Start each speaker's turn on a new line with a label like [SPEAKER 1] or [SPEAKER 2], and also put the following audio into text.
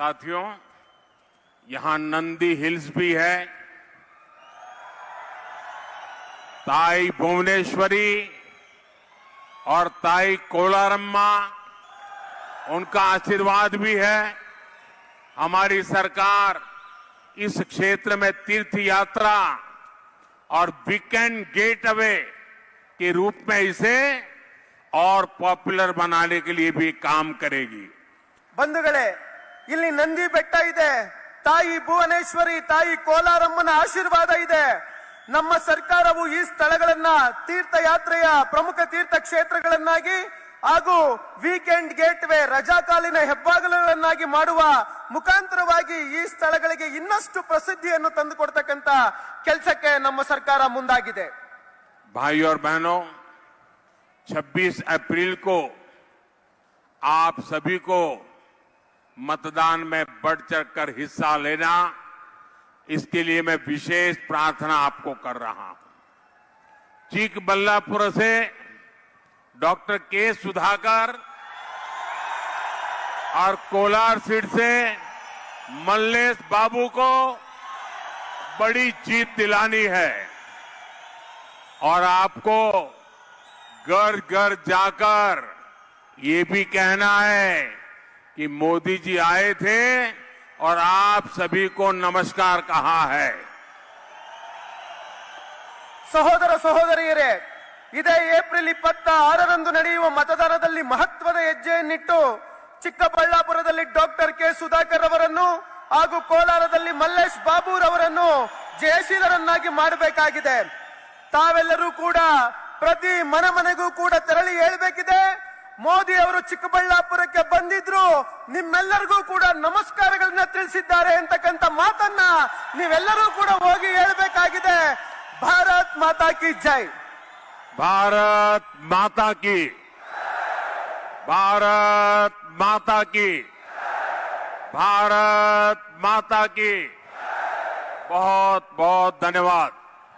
[SPEAKER 1] साथियों, यहाँ नंदी हिल्स भी है। ताई भुवनेश्वरी और ताई कोलारम्मा, उनका आशीर्वाद भी है। हमारी सरकार इस क्षेत्र में तीर्थ यात्रा और वीकेंड गेट अवे के रूप में इसे और पॉपुलर बनाने के लिए भी काम करेगी।
[SPEAKER 2] बंधुगढ़ ಇಲ್ಲಿ ನಂದಿ ಬೆಟ್ಟ ಇದೆ ತಾಯಿ ಭುವನೇಶ್ವರಿ ತಾಯಿ ಕೋಲಾರಮ್ಮನ ಆಶೀರ್ವಾದ ಇದೆ ನಮ್ಮ ಸರ್ಕಾರವು ಈ ಸ್ಥಳಗಳನ್ನ ತೀರ್ಥಯಾತ್ರೆಯ ಪ್ರಮುಖ ತೀರ್ಥ ಕ್ಷೇತ್ರಗಳನ್ನಾಗಿ ಹಾಗೂ ವೀಕೆಂಡ್ ಗೇಟ್ ವೇ ರಜಾಕಾಲಿನ ಹೆಬ್ಬಾಗಲುಗಳನ್ನಾಗಿ ಮಾಡುವ ಮುಖಾಂತರವಾಗಿ ಈ ಸ್ಥಳಗಳಿಗೆ ಇನ್ನಷ್ಟು ಪ್ರಸಿದ್ಧಿಯನ್ನು ತಂದುಕೊಡ್ತಕ್ಕಂತ ಕೆಲಸಕ್ಕೆ ನಮ್ಮ ಸರ್ಕಾರ ಮುಂದಾಗಿದೆ
[SPEAKER 1] भाई और बहनों 26 अप्रैल को आप सभी को मतदान में बढ़ चढ़ कर हिस्सा लेना, इसके लिए मैं विशेष प्रार्थना आपको कर रहा हूँ। चीक बल्लापुर से डॉक्टर के सुधाकर और कोलार सीट से मल्लेश बाबू को बड़ी जीत दिलानी है। और आपको घर घर जाकर ये भी कहना है कि मोदी जी आए थे और आप सभी को नमस्कार कहा है
[SPEAKER 2] ಸಹೋದರ ಸಹೋದರಿಯರೇ ಇದೇ ಏಪ್ರಿಲ್ ಇಪ್ಪತ್ತ ಆರರಂದು ನಡೆಯುವ ಮತದಾನದಲ್ಲಿ ಮಹತ್ವದ ಹೆಜ್ಜೆಯನ್ನಿಟ್ಟು ಚಿಕ್ಕಬಳ್ಳಾಪುರದಲ್ಲಿ ಡಾಕ್ಟರ್ ಕೆ ಸುಧಾಕರ್ ಅವರನ್ನು ಹಾಗೂ ಕೋಲಾರದಲ್ಲಿ ಮಲ್ಲೇಶ್ ಬಾಬುರವರನ್ನು ಜಯಶೀಲರನ್ನಾಗಿ ಮಾಡಬೇಕಾಗಿದೆ ತಾವೆಲ್ಲರೂ ಕೂಡ ಪ್ರತಿ ಮನೆ ಮನೆಗೂ ಕೂಡ ತೆರಳಿ ಹೇಳ್ಬೇಕಿದೆ ಮೋದಿ ಅವರು ಚಿಕ್ಕಬಳ್ಳಾಪುರಕ್ಕೆ ಬಂದಿದ್ರು ನಿಮ್ಮೆಲ್ಲರಿಗೂ ಕೂಡ ನಮಸ್ಕಾರಗಳನ್ನ ತಿಳಿಸಿದ್ದಾರೆ ಅಂತಕ್ಕಂಥ ಮಾತನ್ನ ನೀವೆಲ್ಲರೂ ಕೂಡ ಹೋಗಿ ಹೇಳ್ಬೇಕಾಗಿದೆ ಭಾರತ್ ಮಾತಾ ಕಿ ಜೈ
[SPEAKER 1] भारत माता की भारत माता की भारत माता की बहुत बहुत धन्यवाद